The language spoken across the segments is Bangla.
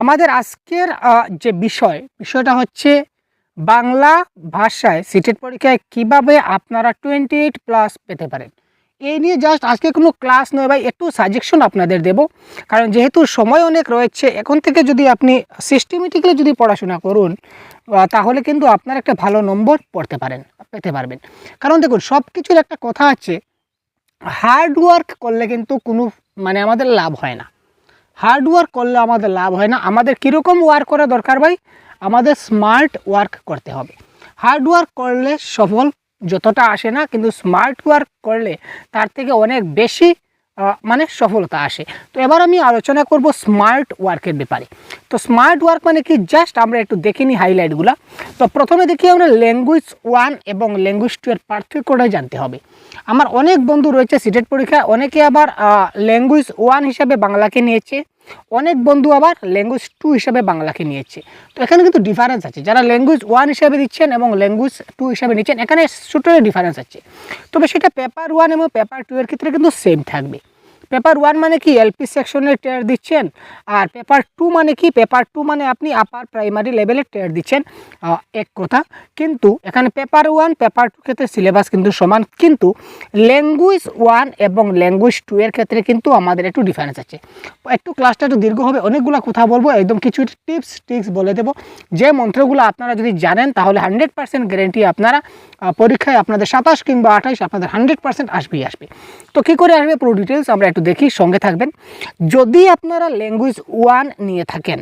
আমাদের আজকের যে বিষয়, বিষয়টা হচ্ছে বাংলা ভাষায় সিটেট পরীক্ষায় কীভাবে আপনারা টোয়েন্টি এইট প্লাস পেতে পারেন। এই নিয়ে জাস্ট আজকে কোনো ক্লাস নয় ভাই, একটু সাজেশন আপনাদের দেব। কারণ যেহেতু সময় অনেক রয়েছে, এখন থেকে যদি আপনি সিস্টেমেটিক্যালি যদি পড়াশোনা করুন তাহলে কিন্তু আপনার একটা ভালো নম্বর পড়তে পারেন, পেতে পারবেন। কারণ দেখুন সব কিছুর একটা কথা আছে হার্ড ওয়ার্ক করলে কিন্তু কোনো মানে আমাদের লাভ হয় না। হার্ড ওয়ার্ক করলে আমাদের লাভ হয় না। আমাদের কীরকম ওয়ার্ক করা দরকার ভাই? আমাদের স্মার্ট ওয়ার্ক করতে হবে। হার্ড ওয়ার্ক করলে সফল যতটা আসে না, কিন্তু স্মার্ট ওয়ার্ক করলে তার থেকে অনেক বেশি মানে সফলতা আসে। তো এবার আমি আলোচনা করব স্মার্ট ওয়ার্কের ব্যাপারে। তো স্মার্ট ওয়ার্ক মানে কি? জাস্ট আমরা একটু দেখে নিই হাইলাইটগুলো তো প্রথমে দেখি আমরা ল্যাঙ্গুয়েজ ওয়ান এবং ল্যাঙ্গুয়েজ টু এর পার্থক্যটা জানতে হবে। আমার অনেক বন্ধু রয়েছে সিটেট পরীক্ষায়, অনেকে আবার ল্যাঙ্গুয়েজ ওয়ান হিসাবে বাংলাকে নিয়েছে। অনেক বন্ধু আবার ল্যাঙ্গুয়েজ টু হিসাবে বাংলাকে নিয়েছে। তো এখানে কিন্তু ডিফারেন্স আছে। যারা ল্যাঙ্গুয়েজ ওয়ান হিসাবে দিচ্ছেন এবং ল্যাঙ্গুয়েজ টু হিসাবে নিচ্ছেন, এখানে ছোটো ডিফারেন্স আছে। তবে সেটা পেপার ওয়ান এবং পেপার টু এর ক্ষেত্রে কিন্তু সেম থাকবে। পেপার ওয়ান মানে কি? এলপি সেকশনের টেয়ার দিচ্ছেন। আর পেপার টু মানে কি? পেপার টু মানে আপনি আপার প্রাইমারি লেভেলের টেয়ার দিচ্ছেন। এক কথা। কিন্তু এখানে পেপার ওয়ান পেপার টু ক্ষেত্রে সিলেবাস কিন্তু সমান। কিন্তু ল্যাঙ্গুয়েজ ওয়ান এবং ল্যাঙ্গুয়েজ টু এর ক্ষেত্রে কিন্তু আমাদের একটু ডিফারেন্স আছে। একটু ক্লাসটা একটু দীর্ঘ হবে। অনেকগুলো কথা বলব। একদম কিছু টিপস টিক্স বলে দেবো। যে মন্ত্রগুলো আপনারা যদি জানেন, তাহলে হান্ড্রেড পার্সেন্ট গ্যারেন্টি আপনারা পরীক্ষায় আপনাদের সাতাশ কিংবা আঠাশ আপনাদের হান্ড্রেড পার্সেন্ট আসবেই আসবে। তো কী করে আসবে? পুরো ডিটেলস আমরা দেখি, সঙ্গে থাকবেন। যদি আপনারা ল্যাঙ্গুয়েজ ওয়ান নিয়ে থাকেন,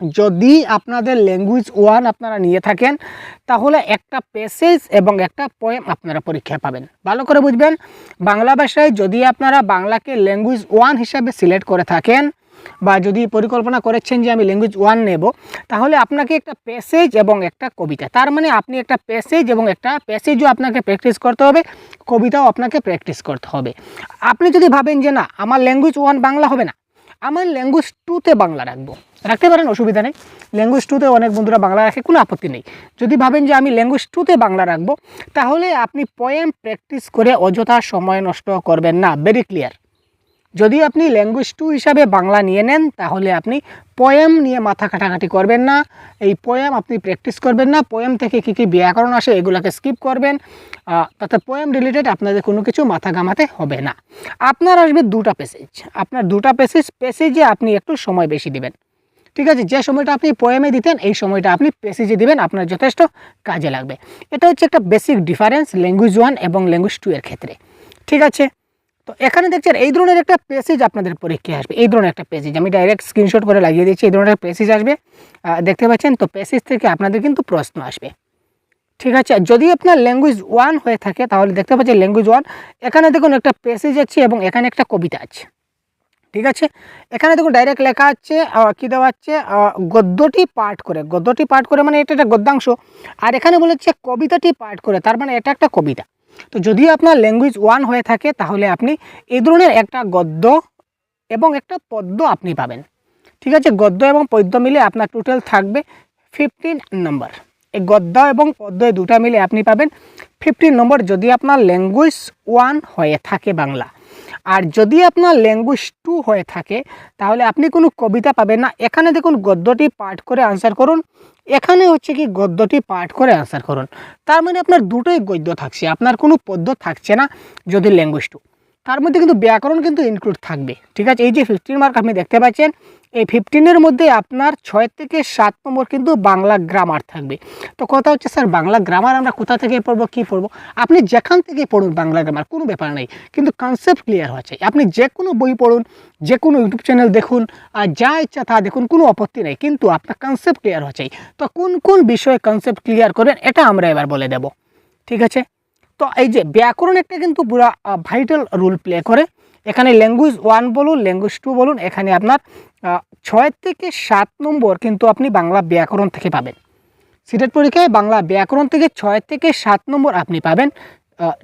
যদি আপনাদের ল্যাঙ্গুয়েজ ওয়ান আপনারা নিয়ে থাকেন, তাহলে একটা পেসেজ এবং একটা পোয়েম আপনারা পরীক্ষায় পাবেন। ভালো করে বুঝবেন? বাংলা ভাষায় যদি আপনারা বাংলাকে ল্যাঙ্গুয়েজ ওয়ান হিসাবে সিলেক্ট করে থাকেন বা যদি পরিকল্পনা করেছেন যে আমি ল্যাঙ্গুয়েজ ওয়ান নেব, তাহলে আপনাকে একটা প্যাসেজ এবং একটা কবিতা, তার মানে আপনি একটা প্যাসেজ এবং একটা প্যাসেজও আপনাকে প্র্যাকটিস করতে হবে, কবিতাও আপনাকে প্র্যাকটিস করতে হবে। আপনি যদি ভাবেন যে না, আমার ল্যাঙ্গুয়েজ ওয়ান বাংলা হবে না, আমার ল্যাঙ্গুয়েজ টুতে বাংলা রাখব, রাখতে পারেন, অসুবিধা নেই। ল্যাঙ্গুয়েজ টুতে অনেক বন্ধুরা বাংলা রাখে, কোনো আপত্তি নেই। যদি ভাবেন যে আমি ল্যাঙ্গুয়েজ টুতে বাংলা রাখব, তাহলে আপনি পয়েম প্র্যাকটিস করে অযথা সময় নষ্ট করবেন না ভেরি ক্লিয়ার যদি আপনি ল্যাঙ্গুয়েজ টু হিসাবে বাংলা নিয়ে নেন, তাহলে আপনি পোয়েম নিয়ে মাথা কাটাকাটি করবেন না। এই পোয়েম আপনি প্র্যাকটিস করবেন না। পোয়েম থেকে কী কী ব্যাকরণ আসে এগুলোকে স্কিপ করবেন। তাতে পোয়েম রিলেটেড আপনাদের কোনো কিছু মাথা ঘামাতে হবে না। আপনার আসবে দুটা প্যাসেজ আপনার দুটা প্যাসেজ প্যাসেজে আপনি একটু সময় বেশি দিবেন। ঠিক আছে? যে সময়টা আপনি পোয়েমে দিতেন, এই সময়টা আপনি প্যাসেজে দিবেন, আপনার যথেষ্ট কাজে লাগবে। এটা হচ্ছে একটা বেসিক ডিফারেন্স ল্যাঙ্গুয়েজ ওয়ান এবং ল্যাঙ্গুয়েজ টু এর ক্ষেত্রে। ঠিক আছে? তো এখানে দেখছেন, এই ধরনের একটা পেসেজ আপনাদের পরীক্ষায় আসবে। এই ধরনের একটা পেসেজ আমি ডাইরেক্ট স্ক্রিনশট করে লাগিয়ে দিচ্ছি, এই ধরনের পেসেজ আসবে। দেখতে পাচ্ছেন, তো পেসেজ থেকে আপনাদের কিন্তু প্রশ্ন আসবে। ঠিক আছে, যদি আপনার ল্যাঙ্গুয়েজ ওয়ান হয়ে থাকে, তাহলে দেখতে পাচ্ছেন ল্যাঙ্গুয়েজ ওয়ান এখানে দেখুন একটা পেসেজ আছে এবং এখানে একটা কবিতা আছে। ঠিক আছে, এখানে দেখুন ডাইরেক্ট লেখা আছে কি দেওয়া হচ্ছে গদ্যটি পাঠ করে, গদ্যটি পাঠ করে মানে এটা একটা গদ্যাংশ। আর এখানে বলেছে কবিতাটি পাঠ করে, তার মানে এটা একটা কবিতা। তো যদি আপনার ল্যাঙ্গুয়েজ ওয়ান হয়ে থাকে, তাহলে আপনি এই ধরনের একটা গদ্য এবং একটা পদ্য আপনি পাবেন। ঠিক আছে, গদ্য এবং পদ্য মিলে আপনার টোটাল থাকবে ফিফটিন নম্বর এই গদ্য এবং পদ্য দুটা মিলে আপনি পাবেন ফিফটিন নম্বর যদি আপনার ল্যাঙ্গুয়েজ ওয়ান হয়ে থাকে বাংলা আর যদি আপনার ল্যাঙ্গুয়েজ টু হয়ে থাকে, তাহলে আপনি কোনো কবিতা পাবেন না। এখানে দেখুন গদ্যটি পাঠ করে আনসার করুন। এখানে হচ্ছে কি গদ্যটি পাঠ করে আনসার করুন। তার মানে আপনার দুটোই গদ্য থাকছে, আপনার কোনো পদ্য থাকছে না যদি ল্যাঙ্গুয়েজ টু তার মধ্যে কিন্তু ব্যাকরণ কিন্তু ইনক্লুড থাকবে। ঠিক আছে? এই যে ফিফটিন মার্ক আপনি দেখতে পাচ্ছেন, এই ফিফটিনের মধ্যে আপনার ছয় থেকে সাত নম্বর কিন্তু বাংলা গ্রামার থাকবে। তো কথা হচ্ছে, স্যার, বাংলা গ্রামার আমরা কোথা থেকে পড়ব, কী পড়ব? আপনি যেখান থেকে পড়ুন বাংলা গ্রামার কোনো ব্যাপার নেই। কিন্তু কনসেপ্ট ক্লিয়ার হওয়া চাই আপনি যে কোনো বই পড়ুন যে কোনো ইউটিউব চ্যানেল দেখুন, আর যা ইচ্ছা তা দেখুন, কোনো আপত্তি নেই। কিন্তু আপনার কনসেপ্ট ক্লিয়ার হওয়া চাই তো কোন কোন বিষয়ে কনসেপ্ট ক্লিয়ার করেন এটা আমরা এবার বলে দেব। ঠিক আছে? তো এই যে ব্যাকরণ একটা কিন্তু পুরা ভাইটাল রোল প্লে করে। এখানে ল্যাঙ্গুয়েজ ওয়ান বলুন ল্যাঙ্গুয়েজ টু বলুন, এখানে আপনার ছয় থেকে সাত নম্বর কিন্তু আপনি বাংলা ব্যাকরণ থেকে পাবেন। সিটেট পরীক্ষায় বাংলা ব্যাকরণ থেকে ছয় থেকে সাত নম্বর আপনি পাবেন।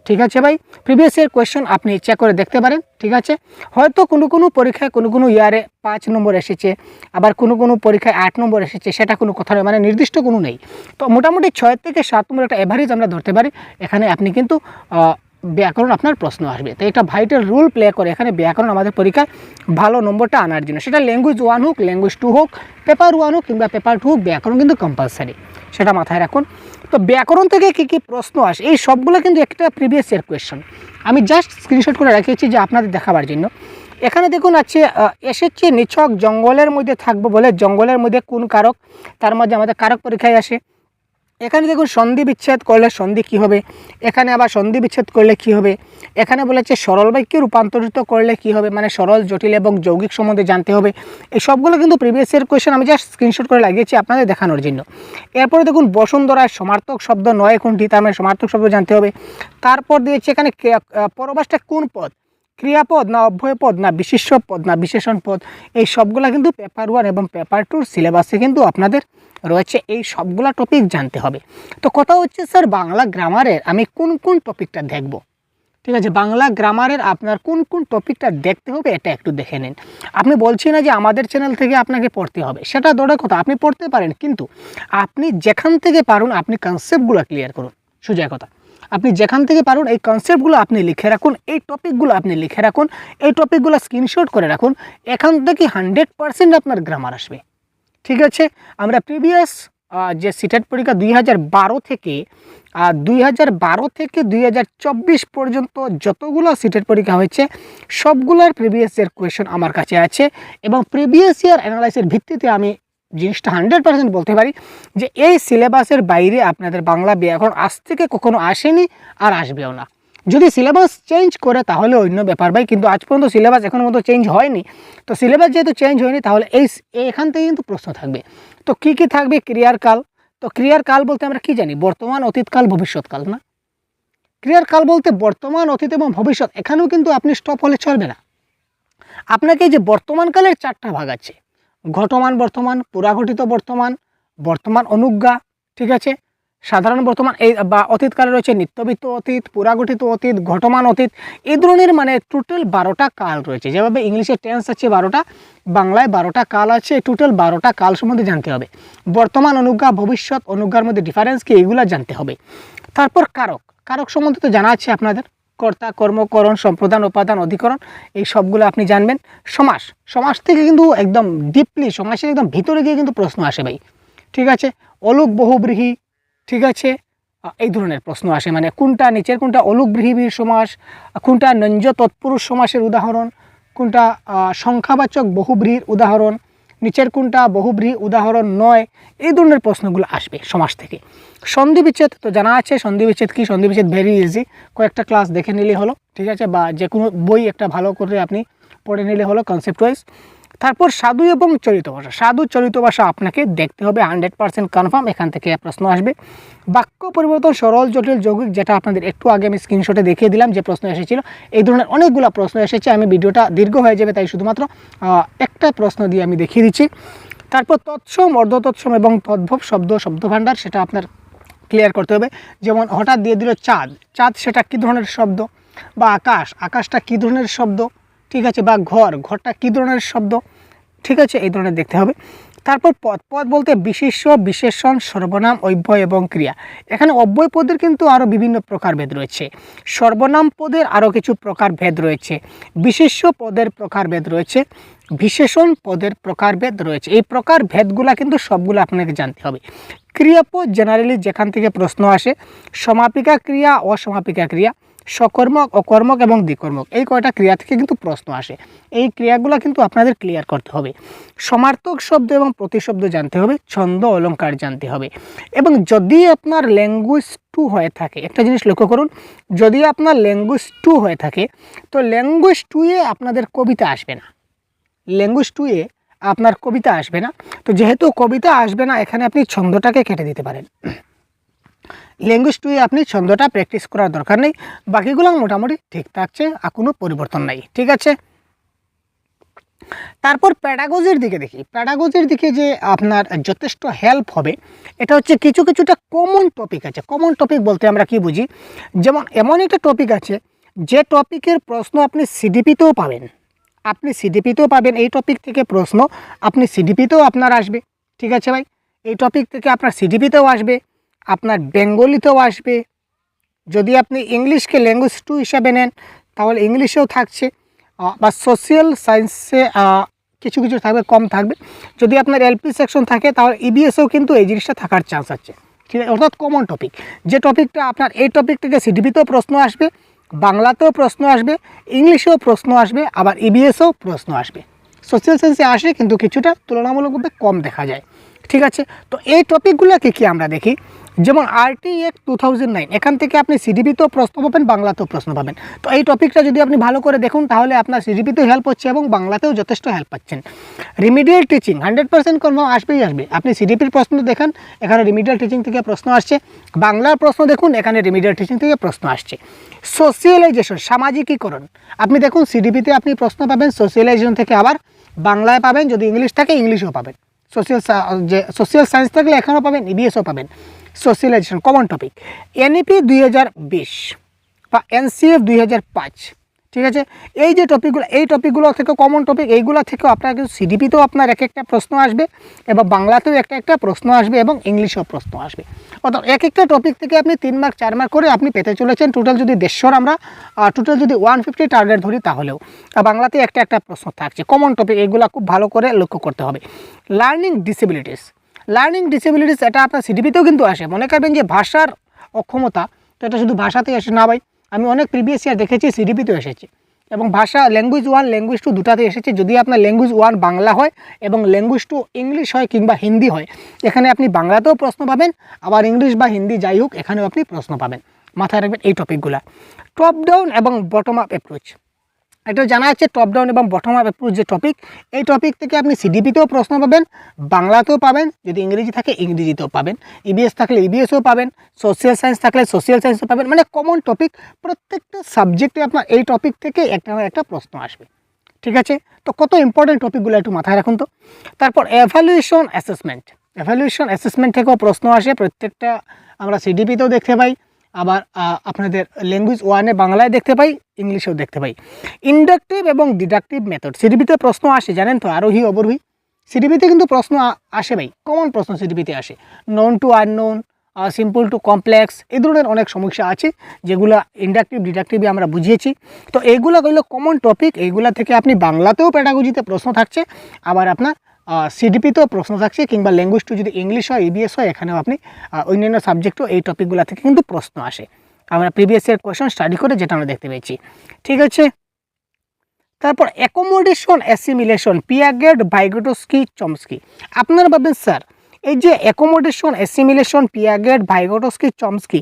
ঠিক আছে ভাই? প্রিভিয়াস ইয়ার কোয়েশ্চেন আপনি চেক করে দেখতে পারেন, ঠিক আছে? হয়তো কোনো কোনো পরীক্ষায় কোনো কোনো ইয়ারে পাঁচ নম্বর এসেছে, আবার কোনো কোনো পরীক্ষায় আট নম্বর এসেছে, সেটা কোনো কথা নয় মানে নির্দিষ্ট কোনো নেই। তো মোটামুটি ছয় থেকে সাত নম্বর একটা অ্যাভারেজ আমরা ধরতে পারি, এখানে আপনি কিন্তু ব্যাকরণ আপনার প্রশ্ন আসবে। তো এটা ভাইটাল রোল প্লে করে, এখানে ব্যাকরণ আমাদের পরীক্ষায় ভালো নম্বরটা আনার জন্য। সেটা ল্যাঙ্গুয়েজ ওয়ান হোক ল্যাঙ্গুয়েজ টু হোক পেপার ওয়ান হোক কিংবা পেপার টু হোক, ব্যাকরণ কিন্তু কম্পালসারি সেটা মাথায় রাখুন। তো ব্যাকরণ থেকে কী কী প্রশ্ন আসে, এই সবগুলো কিন্তু একটা প্রিভিয়াস ইয়ার কোয়েশ্চন আমি জাস্ট স্ক্রিনশট করে রেখেছি যে আপনাদের দেখাবার জন্য। এখানে দেখুন আছে এসেছে নিছক জঙ্গলের মধ্যে থাকব বলে, জঙ্গলের মধ্যে কোন কারক? তার মধ্যে আমাদের কারক পরীক্ষায় আসে। এখানে দেখুন সন্ধি বিচ্ছেদ করলে সন্ধি কী হবে? এখানে আবার সন্ধি বিচ্ছেদ করলে কী হবে? এখানে বলেছে সরল বাক্যে রূপান্তরিত করলে কী হবে? মানে সরল, জটিল এবং যৌগিক সম্বন্ধে জানতে হবে। এই সবগুলো কিন্তু প্রিভিয়াস ইয়ার কোয়েশ্চেন আমি জাস্ট স্ক্রিনশট করে লাগিয়েছি আপনাদের দেখানোর জন্য। এরপরে দেখুন বসুন্ধরায় সমার্থক শব্দ নয় কোনটি? তার মানে সমার্থক শব্দ জানতে হবে। তারপর দিয়েছে এখানে পরবাসটা কোন পদ? ক্রিয়াপদ না অভ্যয় পদ না বিশেষ্য পদ না বিশেষণ পদ? এই সবগুলা কিন্তু পেপার ওয়ান এবং পেপার টুর সিলেবাসে কিন্তু আপনাদের রয়েছে, এই সবগুলো টপিক জানতে হবে। তো কথা হচ্ছে স্যার বাংলা গ্রামারের আমি কোন কোন টপিকটা দেখব? ঠিক আছে, বাংলা গ্রামারের আপনার কোন কোন টপিকটা দেখতে হবে, এটা একটু দেখে নিন। আপনি বলছি না যে আমাদের চ্যানেল থেকে আপনাকে পড়তে হবে, সেটা দৌড়ে কথা, আপনি পড়তে পারেন, কিন্তু আপনি যেখান থেকে পারুন, আপনি কনসেপ্টগুলো ক্লিয়ার করুন, সোজা কথা। আপনি যেখান থেকে পারুন, এই কনসেপ্টগুলো আপনি লিখে রাখুন, এই টপিকগুলো আপনি লিখে রাখুন, এই টপিকগুলো স্ক্রিনশট করে রাখুন, এখান থেকে হান্ড্রেড পারসেন্ট আপনার গ্রামার আসবে। ঠিক আছে? আমরা প্রিভিয়াস যে সিটেট পরীক্ষা দুই হাজার বারো থেকে দুই হাজার বারো থেকে দুই হাজার চব্বিশ পর্যন্ত যতগুলো সিটেট পরীক্ষা হয়েছে, সবগুলোর প্রিভিয়াস ইয়ার কোয়েশন আমার কাছে আছে এবং প্রিভিয়াস ইয়ার অ্যানালাইসের ভিত্তিতে আমি জিনিসটা হান্ড্রেড পার্সেন্ট বলতে পারি যে এই সিলেবাসের বাইরে আপনাদের বাংলা ব্যাকরণ আজ থেকে কখনো আসেনি আর আসবেও না। যদি সিলেবাস চেঞ্জ করে তাহলে অন্য ব্যাপার ভাই, কিন্তু আজ পর্যন্ত সিলেবাস এখনও মতো চেঞ্জ হয়নি। তো সিলেবাস যেহেতু চেঞ্জ হয়নি, তাহলে এই এখান থেকে কিন্তু প্রশ্ন থাকবে। তো কি কি থাকবে ক্রিয়ার কাল তো ক্রিয়ার কাল বলতে আমরা কি জানি? বর্তমান অতীতকাল ভবিষ্যৎকাল না? ক্রিয়ার কাল বলতে বর্তমান, অতীত এবং ভবিষ্যৎ, এখানেও কিন্তু আপনি স্টপ হলে চলবে না। আপনাকে যে বর্তমানকালের চারটা ভাগ আছে, ঘটমান বর্তমান, পুরাঘটিত বর্তমান বর্তমান অনুজ্ঞা, ঠিক আছে? সাধারণ বর্তমান এই, বা অতীতকালে রয়েছে নিত্যবিত্ত অতীত, পুরাগঠিত অতীত, ঘটমান অতীত, এই ধরনের মানে টোটাল বারোটা কাল রয়েছে। যেভাবে ইংলিশে টেন্স আছে বারোটা, বাংলায় বারোটা কাল আছে টোটাল বারোটা কাল সম্বন্ধে জানতে হবে। বর্তমান, অনুজ্ঞা, ভবিষ্যৎ, অনুজ্ঞার মধ্যে ডিফারেন্স কি এগুলো জানতে হবে। তারপর কারক কারক সম্বন্ধে তো জানা আছে আপনাদের। কর্তা, কর্মকরণ, সম্প্রদান, উপাদান, অধিকরণ, এই সবগুলো আপনি জানবেন। সমাস সমাস থেকে কিন্তু একদম ডিপলি সমাসের একদম ভিতরে গিয়ে কিন্তু প্রশ্ন আসে ভাই। ঠিক আছে? অলুক, বহুব্রীহি ঠিক আছে? এই ধরনের প্রশ্ন আসে। মানে কোনটা নিচের, কোনটা অলুক ব্রীহিবীর সমাস কোনটা নঞ্জ তৎপুরুষ সমাসের উদাহরণ, কোনটা সংখ্যাবাচক বহুব্রীহির উদাহরণ, নিচের কোনটা বহুব্রীহি উদাহরণ নয়, এই ধরনের প্রশ্নগুলো আসবে সমাস থেকে। সন্ধি বিচ্ছেদ তো জানা আছে সন্ধি বিচ্ছেদ কি? সন্ধি বিচ্ছেদ ভেরি ইজি কয়েকটা ক্লাস দেখে নিলে হলো, ঠিক আছে? বা যে কোনো বই একটা ভালো করে আপনি পড়ে নিলে হলো কনসেপ্ট ওয়াইজ তারপর সাধু এবং চলিত ভাষা। সাধু চলিত ভাষা আপনাকে দেখতে হবে হান্ড্রেড পার্সেন্ট কনফার্ম এখান থেকে প্রশ্ন আসবে। বাক্য পরিবর্তন সরল, জটিল, যৌগিক, যেটা আপনাদের একটু আগে আমি স্ক্রিনশটে দেখিয়ে দিলাম যে প্রশ্ন এসেছিল। এই ধরনের অনেকগুলো প্রশ্ন এসেছে, আমি ভিডিওটা দীর্ঘ হয়ে যাবে, তাই শুধুমাত্র একটা প্রশ্ন দিয়ে আমি দেখিয়ে দিচ্ছি। তারপর তৎসম, অর্ধতৎসম এবং তদ্ভব শব্দ, শব্দভাণ্ডার, সেটা আপনার ক্লিয়ার করতে হবে। যেমন হঠাৎ দিয়ে দিল চাঁদ। চাঁদ সেটা কী ধরনের শব্দ? বা আকাশ। আকাশটা কী ধরনের শব্দ? ঠিক আছে, বা ঘর। ঘরটা কী ধরনের শব্দ? ঠিক আছে, এই ধরনের দেখতে হবে। তারপর পদ পদ বলতে বিশেষ্য, বিশেষণ, সর্বনাম, অব্যয় এবং ক্রিয়া। এখানে অব্যয় পদের কিন্তু আরও বিভিন্ন প্রকারভেদ রয়েছে। সর্বনাম পদের আরও কিছু প্রকারভেদ রয়েছে। বিশেষ্য পদের প্রকারভেদ রয়েছে। বিশেষণ পদের প্রকারভেদ রয়েছে। এই প্রকারভেদগুলা কিন্তু সবগুলো আপনাকে জানতে হবে। ক্রিয়াপদ জেনারেলি যেখান থেকে প্রশ্ন আসে, সমাপিকা ক্রিয়া, অসমাপিকা ক্রিয়া। সকর্মক অকর্মক এবং দ্বিকর্মক। এই কয়টা ক্রিয়া থেকে কিন্তু প্রশ্ন আসে। এই ক্রিয়াগুলো কিন্তু আপনাদের ক্লিয়ার করতে হবে। সমার্থক শব্দ এবং প্রতিশব্দ জানতে হবে, ছন্দ অলঙ্কার জানতে হবে। এবং যদি আপনার ল্যাঙ্গুয়েজ টু হয়ে থাকে, একটা জিনিস লক্ষ্য করুন, যদি আপনার ল্যাঙ্গুয়েজ টু হয়ে থাকে, তো ল্যাঙ্গুয়েজ টুয়ে আপনাদের কবিতা আসবে না। ল্যাঙ্গুয়েজ টুয়ে আপনার কবিতা আসবে না। তো যেহেতু কবিতা আসবে না, এখানে আপনি ছন্দটাকে কেটে দিতে পারেন। ল্যাঙ্গুয়েজ টুয়ে আপনি ছন্দটা প্র্যাকটিস করার দরকার নেই। বাকিগুলো মোটামুটি ঠিক থাকছে, আর কোনো পরিবর্তন নাই। ঠিক আছে? তারপর প্যাডাগোজির দিকে দেখি। প্যাডাগোজির দিকে যে আপনার যথেষ্ট হেল্প হবে, এটা হচ্ছে কিছু কিছুটা কমন টপিক আছে। কমন টপিক বলতে আমরা কি বুঝি? যেমন এমন একটা টপিক আছে, যে টপিকের প্রশ্ন আপনি সিডিপিতেও পাবেন। আপনি সিডিপিতেও পাবেন। এই টপিক থেকে প্রশ্ন আপনি সিডিপিতেও আপনার আসবে। ঠিক আছে ভাই? এই টপিক থেকে আপনার সিডিপিতেও আসবে। আপনার বেঙ্গলিতেও আসবে। যদি আপনি ইংলিশকে ল্যাঙ্গুয়েজ টু হিসাবে নেন, তাহলে ইংলিশেও থাকছে। বা সোশিয়াল সায়েন্সে কিছু কিছু থাকবে, কম থাকবে। যদি আপনার এলপি সেকশন থাকে, তাহলে ইবিএসেও কিন্তু এই জিনিসটা থাকার চান্স আছে। ঠিক আছে? অর্থাৎ কমন টপিক যে টপিকটা আপনার, এই টপিক থেকে প্রশ্ন আসবে, বাংলাতেও প্রশ্ন আসবে, ইংলিশেও প্রশ্ন আসবে, আবার ইবিএসেও প্রশ্ন আসবে। সোশ্যাল সায়েন্সে আসে, কিন্তু কিছুটা তুলনামূলকভাবে কম দেখা যায়। ঠিক আছে? তো এই টপিকগুলোকে কি আমরা দেখি? যেমন আরটি এক টু থাউজেন্ড নাইন এখান থেকে আপনি সিডিপিতেও প্রশ্ন পাবেন, বাংলাতেও প্রশ্ন পাবেন। তো এই টপিকটা যদি আপনি ভালো করে দেখুন, তাহলে আপনার সিডিপিতেও হেল্প হচ্ছে এবং বাংলাতেও যথেষ্ট হেল্প পাচ্ছেন। Remedial teaching hundred percent confirm আসবেই আসবে। আপনি সিডিপির প্রশ্ন দেখান, এখানে রিমিডিয়াল টিচিং থেকে প্রশ্ন আসছে। বাংলার প্রশ্ন দেখুন, এখানে রিমিডিয়াল টিচিং থেকে প্রশ্ন আসছে। সোশিয়ালাইজেশন সামাজিকীকরণ। আপনি দেখুন সিডিপিতে আপনি প্রশ্ন পাবেন সোশিয়ালাইজেশন থেকে আবার বাংলায় পাবেন, যদি ইংলিশ থাকে, ইংলিশও পাবেন। সোশিয়াল যে সোশ্যাল সায়েন্স থাকলে এখানেও পাবেন ইবিএসও পাবেন। সোশ্যালাইজেশন কমন টপিক এনইপি দুই হাজার বিশ বা এনসিএফ দুই হাজার পাঁচ। ঠিক আছে? এই যে টপিকগুলো এই টপিকগুলো থেকে কমন টপিক এইগুলো থেকেও আপনার কিন্তু সিডিপিতেও আপনার এক একটা প্রশ্ন আসবে এবং বাংলাতেও একটা একটা প্রশ্ন আসবে এবং ইংলিশেও প্রশ্ন আসবে। অর্থাৎ এক একটা টপিক থেকে আপনি তিন মার্ক চার মার্ক করে আপনি পেতে চলেছেন টোটাল যদি দেড়শোর আমরা টোটাল যদি ওয়ান ফিফটি টার্গেট ধরি তাহলেও। বাংলাতে একটা একটা প্রশ্ন থাকছে। কমন টপিক এইগুলো খুব ভালো করে লক্ষ্য করতে হবে। লার্নিং ডিসেবিলিটিস লার্নিং ডিসেবিলিটিস এটা আপনার সিডিপিতেও কিন্তু আসে। মনে করবেন যে ভাষার অক্ষমতা, তো এটা শুধু ভাষাতেই আসে না ভাই। আমি অনেক প্রিভিয়াস ইয়ার দেখেছি সিডিপিতেও এসেছে। এবং ভাষা ল্যাঙ্গুয়েজ ওয়ান ল্যাঙ্গুয়েজ টু দুটাতে এসেছে, যদি আপনার ল্যাঙ্গুয়েজ ওয়ান বাংলা হয় এবং ল্যাঙ্গুয়েজ টু ইংলিশ হয় কিংবা হিন্দি হয়। এখানে আপনি বাংলাতেও প্রশ্ন পাবেন, আবার ইংলিশ বা হিন্দি যাই হোক, এখানেও আপনি প্রশ্ন পাবেন। মাথায় রাখবেন এই টপিকগুলা টপ ডাউন এবং বটম আপ অ্যাপ্রোচ এটা জানা আছে টপ ডাউন এবং বটম আপ অ্যাপ্রোচ যে টপিক এই টপিক থেকে আপনি সিডিপিতেও প্রশ্ন পাবেন, বাংলাতেও পাবেন, যদি ইংরেজি থাকে ইংরেজিতেও পাবেন ইবিএস থাকলে ইবিএসও পাবেন সোশ্যাল সায়েন্স থাকলে সোশ্যাল সায়েন্সও পাবেন মানে কমন টপিক প্রত্যেকটা সাবজেক্টে আপনার এই টপিক থেকে একটা একটা প্রশ্ন আসবে, ঠিক আছে? তো কত ইম্পর্টেন্ট টপিকগুলো একটু মাথায় রাখুন তো। তারপর অ্যাভ্যালুয়েশন অ্যাসেসমেন্ট অ্যাভ্যালুয়েশন অ্যাসেসমেন্ট থেকেও প্রশ্ন আসে, প্রত্যেকটা আমরা সিডিপিতেও দেখতে পাই। আবার আপনাদের ল্যাঙ্গুয়েজ ওয়ানে বাংলায় দেখতে পাই, ইংলিশেও দেখতে পাই। ইন্ডাকটিভ এবং ডিডাকটিভ মেথড সিডিপিতে প্রশ্ন আসে, জানেন তো, আরোহী, অবরোহী। সিডিপিতে কিন্তু প্রশ্ন আসে ভাই। কমন প্রশ্ন সিডিপিতে আসে। Known to unknown simple to complex এই ধরনের অনেক সমস্যা আছে, যেগুলো ইন্ডাকটিভ ডিডাকটিভে আমরা বুঝিয়েছি। তো এইগুলো হইল কমন টপিক এইগুলা থেকে আপনি বাংলাতেও প্যাডাগোজিতে প্রশ্ন থাকছে। আবার আপনার সিডিপিতেও প্রশ্ন থাকছে, কিংবা ল্যাঙ্গুয়েজ টু যদি ইংলিশ হয় ইবিএস হয়, এখানেও আপনি অন্যান্য সাবজেক্টও এই টপিকগুলো থেকে কিন্তু প্রশ্ন আসে। আমরা প্রিভিয়াস ইয়ার কোয়েশন স্টাডি করে যেটা আমরা দেখতে পেয়েছি। ঠিক আছে? তারপর accommodation assimilation Piaget Vygotsky Chomsky আপনারা ভাববেন, স্যার, এই যে accommodation assimilation Piaget Vygotsky Chomsky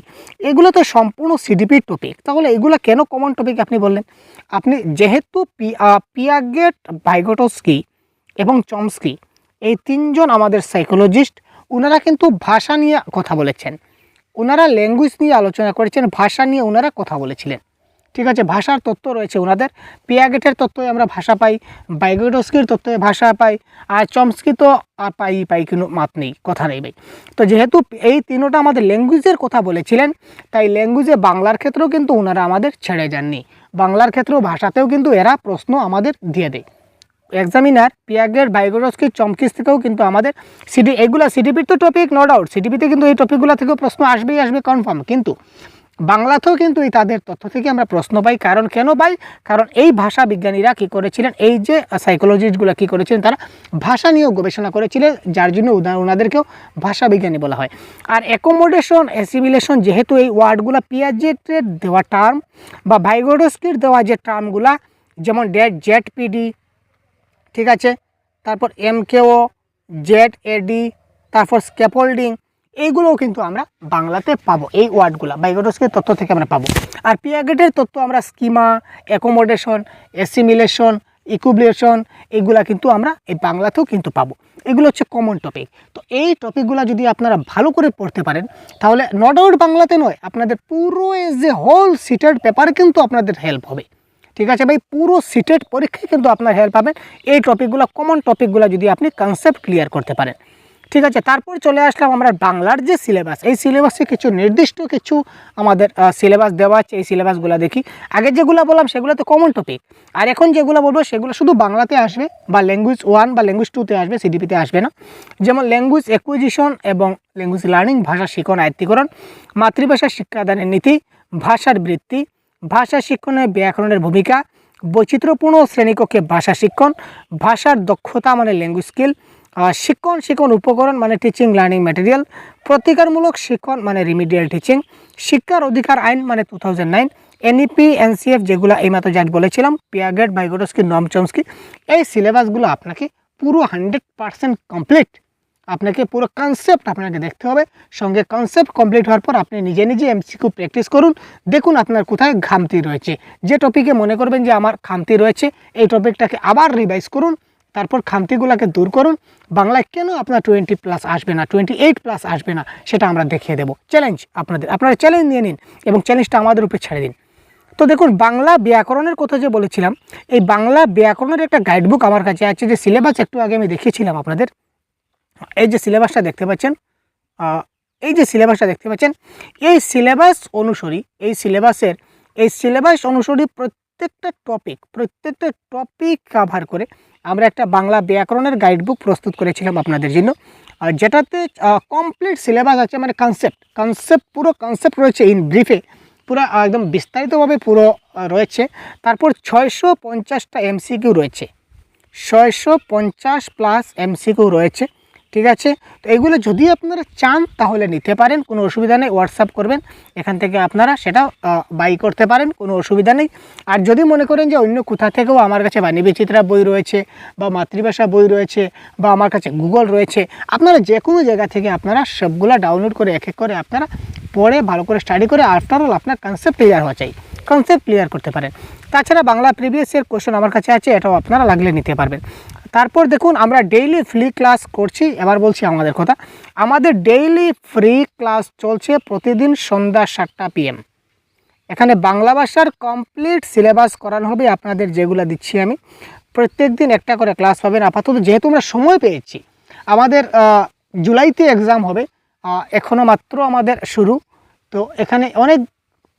এগুলো তো সম্পূর্ণ সিডিপির টপিক তাহলে এগুলো কেন কমন টপিক আপনি বললেন? আপনি যেহেতু পি পিয়াগেট ভাইগোটোস্কি এবং চমস্কি, এই তিনজন আমাদের সাইকোলজিস্ট ওনারা কিন্তু ভাষা নিয়ে কথা বলেছেন। ওনারা ল্যাঙ্গুয়েজ নিয়ে আলোচনা করেছেন, ভাষা নিয়ে ওনারা কথা বলেছিলেন। ঠিক আছে, ভাষার তত্ত্ব রয়েছে ওনাদের পিয়াগেটের তত্ত্বে আমরা ভাষা পাই বাইগোডস্কির তত্ত্বে ভাষা পাই, আর চমস্কি তো আর পাই পাই কোনো মাত নেই, কথা নেই ভাই। তো যেহেতু এই তিনোটা আমাদের ল্যাঙ্গুয়েজের কথা বলেছিলেন, তাই ল্যাঙ্গুয়েজে বাংলার ক্ষেত্রেও কিন্তু ওনারা আমাদের ছেড়ে যাননি। বাংলার ক্ষেত্রেও ভাষাতেও কিন্তু এরা প্রশ্ন আমাদের দিয়ে দেয়। এক্সামিনার পিয়াগের বাইগোরস্কি চমকিস থেকেও কিন্তু আমাদের সিডি এগুলা সিডিপির তো টপিক নো ডাউট সিডিপিতে কিন্তু এই টপিকগুলো থেকেও প্রশ্ন আসবেই, আসবে কনফার্ম কিন্তু বাংলাতেও কিন্তু এই তাদের তথ্য থেকে আমরা প্রশ্ন পাই। কারণ কেন পাই? কারণ এই ভাষা বিজ্ঞানীরা কী করেছিলেন? এই যে সাইকোলজিস্টগুলো কী করেছিলেন? তারা ভাষা নিয়েও গবেষণা করেছিলেন, যার জন্য ওনা- ওনাদেরকেও ভাষা বিজ্ঞানী বলা হয়। আর অ্যাকোমোডেশন অ্যাসিমিলেশন যেহেতু এই ওয়ার্ডগুলো পিয়াজেটের দেওয়া টার্ম বা ভাইগোডস্কির দেওয়া যে টার্মগুলা যেমন ডেট জেড পিডি ঠিক আছে? তারপর এমকেও জেড এডি তারপর স্ক্যাপোল্ডিং এইগুলোও কিন্তু আমরা বাংলাতে পাবো। এই ওয়ার্ডগুলো বাইগোটসকের তথ্য থেকে আমরা পাবো। আর পিয়াগেটের তথ্য আমরা স্কিমা অ্যাকোমোডেশন অ্যাসিমিলেশন ইকুবলেশন এইগুলা কিন্তু আমরা এই বাংলাতেও কিন্তু পাবো। এগুলো হচ্ছে কমন টপিক তো এই টপিকগুলো যদি আপনারা ভালো করে পড়তে পারেন, তাহলে নট আউট বাংলাতে নয়, আপনাদের পুরো এজ এ হোল সিটেড পেপার কিন্তু আপনাদের হেল্প হবে। ঠিক আছে ভাই? পুরো সিটেড পরীক্ষায় কিন্তু আপনার হেল্প পাবেন। এই টপিকগুলো কমন টপিকগুলো যদি আপনি কনসেপ্ট ক্লিয়ার করতে পারেন। ঠিক আছে? তারপর চলে আসলাম আমরা বাংলার যে সিলেবাস এই সিলেবাসে কিছু নির্দিষ্ট কিছু আমাদের সিলেবাস দেওয়া আছে। এই সিলেবাসগুলো দেখি। আগে যেগুলো বললাম, সেগুলো তো কমন টপিক আর এখন যেগুলো বলব, সেগুলো শুধু বাংলাতে আসবে বা ল্যাঙ্গুয়েজ ওয়ান বা ল্যাঙ্গুয়েজ টুতে আসবে সিডিপিতে আসবে না। যেমন ল্যাঙ্গুয়েজ অ্যাকুইজিশন এবং ল্যাঙ্গুয়েজ লার্নিং ভাষা শিখন, আয়ত্তীকরণ, মাতৃভাষা শিক্ষাদানের নীতি, ভাষার বৃত্তি ভাষা শিক্ষণে ব্যাকরণের ভূমিকা, বৈচিত্র্যপূর্ণ শ্রেণীকক্ষে ভাষা শিক্ষণ, ভাষার দক্ষতা মানে ল্যাঙ্গুয়েজ স্কিল শিক্ষণ শিক্ষণ উপকরণ মানে টিচিং লার্নিং ম্যাটেরিয়াল প্রতিকারমূলক শিক্ষণ মানে রিমিডিয়াল টিচিং শিক্ষার অধিকার আইন মানে two thousand nine NEP NCF যেগুলো এইমাত্র জাজ বলেছিলাম পিয়াগেট বাইগোটস্কি নম চমস্কি এই সিলেবাসগুলো আপনাকে পুরো হান্ড্রেড পারসেন্ট কমপ্লিট আপনাকে পুরো কনসেপ্ট আপনাকে দেখতে হবে। সঙ্গে কনসেপ্ট কমপ্লিট হওয়ার পর আপনি নিজে নিজে এমসিকিউ প্র্যাকটিস করুন। দেখুন আপনার কোথায় ঘামতি রয়েছে। যে টপিকে মনে করবেন যে আমার খামতি রয়েছে, এই টপিকটাকে আবার রিভাইজ করুন, তারপর খামতিগুলোকে দূর করুন। বাংলায় কেন আপনার টোয়েন্টি প্লাস আসবে না টোয়েন্টি এইট প্লাস আসবে না, সেটা আমরা দেখিয়ে দেবো। চ্যালেঞ্জ আপনাদের, আপনারা চ্যালেঞ্জ নিয়ে নিন এবং চ্যালেঞ্জটা আমাদের উপরে ছেড়ে দিন। তো দেখুন, বাংলা ব্যাকরণের কথা যে বলেছিলাম, এই বাংলা ব্যাকরণের একটা গাইডবুক আমার কাছে আছে, যে সিলেবাস একটু আগে আমি দেখিয়েছিলাম আপনাদের। এই যে সিলেবাসটা দেখতে পাচ্ছেন এই যে সিলেবাসটা দেখতে পাচ্ছেন, এই সিলেবাস অনুসরি, এই সিলেবাসের এই সিলেবাস অনুসরি প্রত্যেকটা টপিক প্রত্যেকটা টপিক কাভার করে আমরা একটা বাংলা ব্যাকরণের গাইডবুক প্রস্তুত করেছিলাম আপনাদের জন্য। আর যেটাতে কমপ্লিট সিলেবাস আছে মানে কনসেপ্ট কনসেপ্ট পুরো কনসেপ্ট রয়েছে ইন ব্রিফে পুরো একদম বিস্তারিতভাবে পুরো রয়েছে। তারপর ছয়শো পঞ্চাশটা এমসিকিউ রয়েছে। ছয়শো পঞ্চাশ প্লাস এমসিকিউ রয়েছে। ঠিক আছে? তো এগুলো যদি আপনারা চান, তাহলে নিতে পারেন, কোনো অসুবিধা নেই হোয়াটসঅ্যাপ করবেন, এখান থেকে আপনারা সেটা বাই করতে পারেন, কোনো অসুবিধা নেই। আর যদি মনে করেন যে অন্য কোথা থেকেও আমার কাছে বাণী বিচিত্রা বই রয়েছে, বা মাতৃভাষা বই রয়েছে, বা আমার কাছে গুগল রয়েছে, আপনারা যে কোনো জায়গা থেকে আপনারা সবগুলা ডাউনলোড করে, এক এক করে আপনারা পড়ে, ভালো করে স্টাডি করে আফটার অল আপনার কনসেপ্ট ক্লিয়ার হওয়া চাই। কনসেপ্ট ক্লিয়ার করতে পারেন। তাছাড়া বাংলা প্রিভিয়াস ইয়ার কোশ্চেন আমার কাছে আছে, এটাও আপনারা লাগলে নিতে পারবেন। তারপর দেখুন, আমরা ডেইলি ফ্রি ক্লাস করছি। এবার বলছি আমাদের কথা। আমাদের ডেইলি ফ্রি ক্লাস চলছে প্রতিদিন সন্ধ্যা সাতটা পিএম এখানে বাংলা ভাষার কমপ্লিট সিলেবাস করানো হবে, আপনাদের যেগুলো দিচ্ছি আমি। প্রত্যেক দিন একটা করে ক্লাস পাবেন আপাতত যেহেতু আমরা সময় পেয়েছি। আমাদের জুলাইতে এক্সাম হবে। এখনও মাত্র আমাদের শুরু। তো এখানে অনেক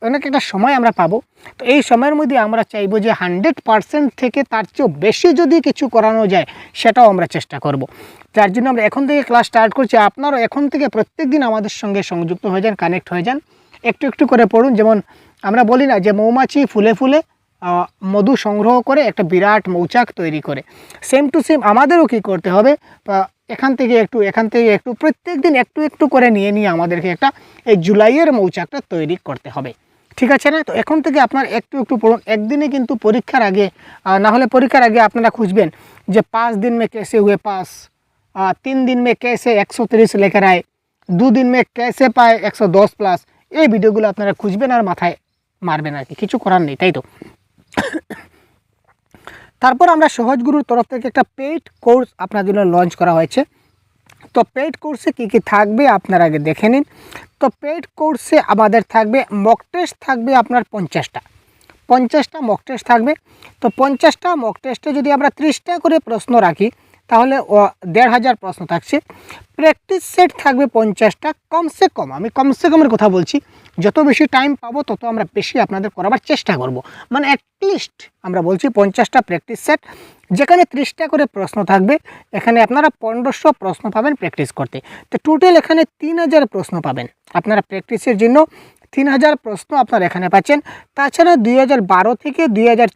অনেক একটা সময় আমরা পাবো। তো এই সময়ের মধ্যে আমরা চাইব যে হান্ড্রেড পার্সেন্ট থেকে তার চেয়েও বেশি যদি কিছু করানো যায়, সেটাও আমরা চেষ্টা করব। যার জন্য আমরা এখন থেকে ক্লাস স্টার্ট করছি। আপনারাও এখন থেকে প্রত্যেক দিন আমাদের সঙ্গে সংযুক্ত হয়ে যান কানেক্ট হয়ে যান। একটু একটু করে পড়ুন। যেমন আমরা বলি না যে মৌমাছি ফুলে ফুলে মধু সংগ্রহ করে একটা বিরাট মৌচাক তৈরি করে। সেম টু সেম আমাদেরও কী করতে হবে? এখান থেকে একটু, এখান থেকে একটু, প্রত্যেক দিন একটু একটু করে নিয়ে নিয়ে আমাদেরকে একটা এই জুলাইয়ের মৌচাকটা তৈরি করতে হবে। ঠিক আছে না? তো এখন থেকে আপনার একটু একটু পড়ুন। একদিনে কিন্তু পরীক্ষার আগে না হলে পরীক্ষার আগে আপনারা খুঁজবেন যে পাঁচ দিন মে কেসে হুয়ে পাস তিন দিন মে কেসে একশো তিরিশ লেখার আয় দু দিন মে কেসে পায় একশো দশ প্লাস। এই ভিডিওগুলো আপনারা খুঁজবেন আর মাথায় মারবেন আর কি। কিছু করার নেই, তাই তো? তারপর আমরা সহজগুরুর তরফ থেকে একটা পেইড কোর্স আপনার জন্য লঞ্চ করা হয়েছে। তো পেইড কোর্সে কী কী থাকবে আপনার আগে দেখে নিন। তো পেইড কোর্সে আমাদের থাকবে মক টেস্ট থাকবে আপনার পঞ্চাশটা। পঞ্চাশটা মক টেস্ট থাকবে। তো পঞ্চাশটা মক টেস্টে যদি আমরা ত্রিশটা করে প্রশ্ন রাখি, তাহলে দেড় হাজার প্রশ্ন থাকছে। প্র্যাকটিস সেট থাকবে পঞ্চাশটা, কমসে কম, আমি কমসে কমের কথা বলছি যত বেশি টাইম পাবো, তত আমরা বেশি আপনাদের করাবার চেষ্টা করব। মানে অ্যাটলিস্ট আমরা বলছি পঞ্চাশটা প্র্যাকটিস সেট যেখানে ত্রিশটা করে প্রশ্ন থাকবে, এখানে আপনারা পনেরোশো প্রশ্ন পাবেন প্র্যাকটিস করতে। তো টোটাল এখানে তিন হাজার প্রশ্ন পাবেন। আপনারা প্র্যাকটিসের জন্য তিন হাজার প্রশ্ন আপনারা এখানে পাচ্ছেন। তাছাড়া দুই হাজার বারো থেকে দুই হাজার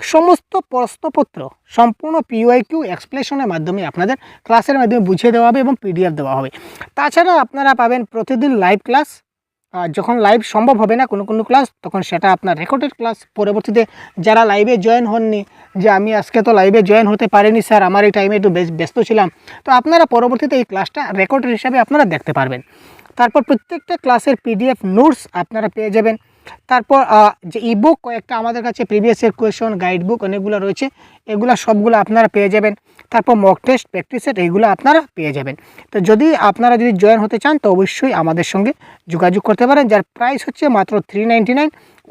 সমস্ত প্রশ্নপত্র, সম্পূর্ণ পিওয়াই কিউ এক্সপ্লেশনের মাধ্যমে আপনাদের ক্লাসের মাধ্যমে বুঝিয়ে দেওয়া হবে এবং পিডিএফ দেওয়া হবে। তাছাড়া আপনারা পাবেন প্রতিদিন লাইভ ক্লাস যখন লাইভ সম্ভব হবে না কোনো কোনো ক্লাস তখন সেটা আপনার রেকর্ডেড ক্লাস পরবর্তীতে যারা লাইভে জয়েন হননি, যে আমি আজকে তো লাইভে জয়েন হতে পারিনি স্যার আমার এই টাইমে একটু ব্যস্ত ছিলাম, তো আপনারা পরবর্তীতে এই ক্লাসটা রেকর্ডের হিসাবে আপনারা দেখতে পারবেন। তারপর প্রত্যেকটা ক্লাসের পিডিএফ নোটস আপনারা পেয়ে যাবেন। তারপর যে ইবুক কয়েকটা আমাদের কাছে previous year question guide book অনেকগুলো রয়েছে, এগুলো সবগুলো আপনারা পেয়ে যাবেন। তারপর মক টেস্ট প্র্যাকটিস সেট এইগুলো আপনারা পেয়ে যাবেন। তো যদি আপনারা যদি জয়েন হতে চান, তো অবশ্যই আমাদের সঙ্গে যোগাযোগ করতে পারেন, যার প্রাইস হচ্ছে মাত্র three nine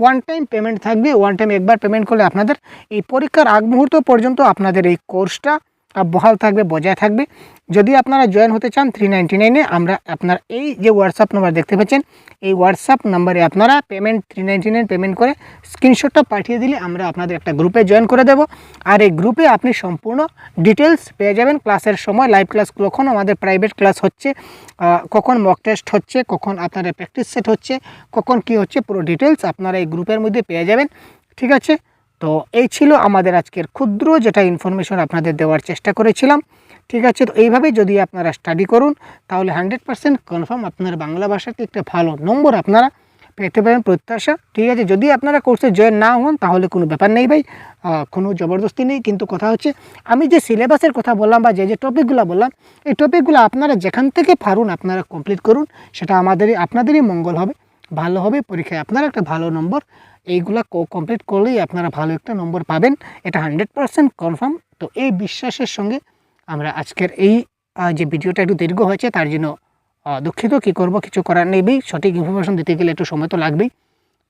one time payment থাকবে ওয়ান টাইম একবার পেমেন্ট করলে আপনাদের এই পরীক্ষার আগ মুহূর্ত পর্যন্ত আপনাদের এই কোর্সটা বহাল থাকবে, বজায় থাকবে। যদি আপনারা জয়েন হতে চান থ্রি নাইনটি নাইনে আমরা আপনার এই যে হোয়াটসঅ্যাপ নাম্বার দেখতে পাচ্ছেন, এই হোয়াটসঅ্যাপ নাম্বারে আপনারা payment three ninety nine payment করে স্ক্রিনশটটা পাঠিয়ে দিলে আমরা আপনাদের একটা গ্রুপে জয়েন করে দেব। আর এই গ্রুপে আপনি সম্পূর্ণ ডিটেলস পেয়ে যাবেন। ক্লাসের সময় লাইভ ক্লাস কখন আমাদের প্রাইভেট ক্লাস হচ্ছে কখন মক টেস্ট হচ্ছে, কখন আপনাদের প্র্যাকটিস সেট হচ্ছে, কখন কি হচ্ছে, পুরো ডিটেলস আপনারা এই গ্রুপের মধ্যে পেয়ে যাবেন। ঠিক আছে? তো এই ছিল আমাদের আজকের ক্ষুদ্র যেটা ইনফরমেশন আপনাদের দেওয়ার চেষ্টা করেছিলাম। ঠিক আছে, তো এইভাবে যদি আপনারা স্টাডি করুন, তাহলে হান্ড্রেড পার্সেন্ট কনফার্ম আপনার বাংলা ভাষাতে একটা ভালো নম্বর আপনারা পেতে পারেন প্রত্যাশা। ঠিক আছে, যদি আপনারা কোর্সে জয়েন না হন, তাহলে কোনো ব্যাপার নেই ভাই। কোনো জবরদস্তি নেই, কিন্তু কথা হচ্ছে, আমি যে সিলেবাসের কথা বললাম বা যে যে টপিকগুলো বললাম, এই টপিকগুলো আপনারা যেখান থেকে পারুন, আপনারা কমপ্লিট করুন, সেটা আমাদেরই, আপনাদেরই মঙ্গল হবে। ভালো হবে পরীক্ষায় আপনারা একটা ভালো নম্বর। এইগুলা কমপ্লিট করলেই আপনারা ভালো একটা নম্বর পাবেন। এটা হান্ড্রেড পারসেন্ট কনফার্ম। তো এই বিশ্বাসের সঙ্গে আমরা আজকের এই যে ভিডিওটা একটু দীর্ঘ হয়েছে, তার জন্য দুঃখিত। কী করব, কিছু করার নেই সঠিক ইনফরমেশন দিতে গেলে একটু সময় তো লাগবেই।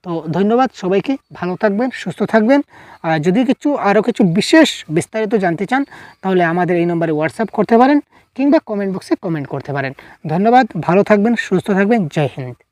তো ধন্যবাদ সবাইকে। ভালো থাকবেন, সুস্থ থাকবেন। আর যদি কিছু আরও কিছু বিশেষ বিস্তারিত জানতে চান, তাহলে আমাদের এই নম্বরে হোয়াটসঅ্যাপ করতে পারেন কিংবা কমেন্ট বক্সে কমেন্ট করতে পারেন। ধন্যবাদ। ভালো থাকবেন, সুস্থ থাকবেন। জয় হিন্দ।